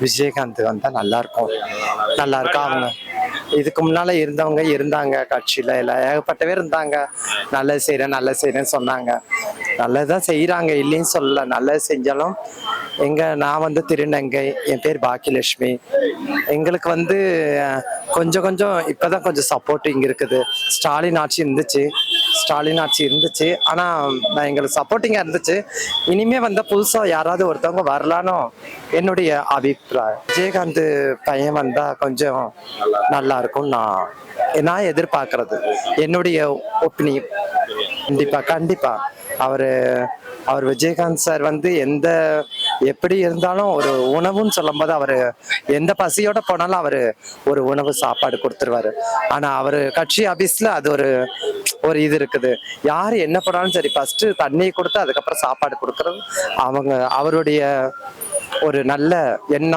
விஜயகாந்த் வந்தா நல்லா இருக்கும் நல்லா இருக்கும் அவங்க. இதுக்கு முன்னால இருந்தவங்க இருந்தாங்க கட்சியில எல்லாம் ஏகப்பட்ட பேர் இருந்தாங்க. நல்லது செய்யறேன் நல்லது செய்யறேன்னு சொன்னாங்க. நல்லதுதான் செய்யறாங்க இல்லைன்னு சொல்லல. நல்லது செஞ்சாலும் எங்க நான் வந்து திருநங்கை என் பேர் பாக்கியலட்சுமி. எங்களுக்கு வந்து கொஞ்சம் கொஞ்சம் இப்பதான் கொஞ்சம் சப்போர்ட்டிங் இருக்குது. ஸ்டாலின் ஆட்சி இருந்துச்சு. ஸ்டாலின் ஆட்சி இருந்துச்சு. ஆனா நான் எங்களுக்கு சப்போர்ட்டிங்கா இருந்துச்சு. இனிமே வந்த புதுசா யாராவது ஒருத்தவங்க வரலானோ என்னுடைய அபிப்பிராயம். விஜயகாந்த் பையன் வந்தா கொஞ்சம் நல்லா இருக்கும் நான் நான் எதிர்பார்க்கறது. என்னுடைய ஒப்பீனியன் கண்டிப்பா கண்டிப்பா. அவரு அவர் விஜயகாந்த் சார் வந்து எந்த எப்படி இருந்தாலும் ஒரு உணவுன்னு சொல்லும்போது அவர் எந்த பசியோட போனாலும் அவர் ஒரு உணவு சாப்பாடு கொடுத்துருவாரு. ஆனால் அவர் கட்சி ஆஃபீஸில் அது ஒரு ஒரு இது இருக்குது. யார் என்ன பண்ணாலும் சரி ஃபர்ஸ்ட் தண்ணி கொடுத்து அதுக்கப்புறம் சாப்பாடு கொடுக்கறது. அவங்க அவருடைய ஒரு நல்ல எண்ணம்